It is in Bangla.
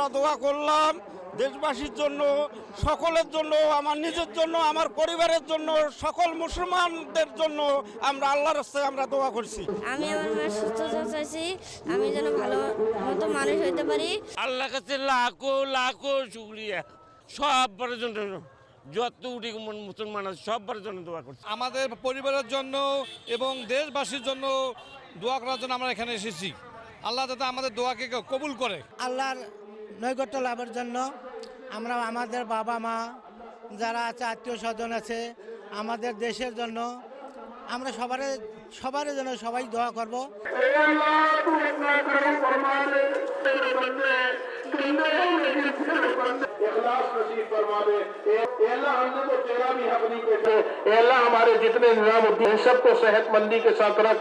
আমরা দোয়া করলাম দেশবাসীর জন্য সকলের জন্য আমার নিজের জন্য আমার পরিবারের জন্য সকল মুসলমানদের জন্য আমরা আল্লাহর রাস্তায় আমরা দোয়া করছি। আমি আমার সুস্থতা চাইছি আমি যেন ভালো মতো মানুষ হইতে পারি। আল্লাহ কাছে লাখো লাখো শুক্রিয়া। সবার জন্য যত উঠি মুসলমান আছে সবার জন্য দোয়া করছি। আমাদের পরিবারের জন্য এবং দেশবাসীর জন্য দোয়া করার জন্য আমরা এখানে এসেছি। আল্লাহ যাতে আমাদের দোয়াকে কবুল করে। আল্লাহর নৈকট্য লাভের জন্য আমরা আমাদের বাবা মা যারা আছে আত্মীয় স্বজন আছে আমাদের দেশের জন্য আমরা সবার সবার জন্য সবাই দোয়া করব इखलास नसीब फरमा दे ए ए अल्लाह हमने तो तेरा भी हक नहीं पेटे ए अल्लाह हमारे जितने निजामुद्दीन सबको सेहतमंदी के साथ रख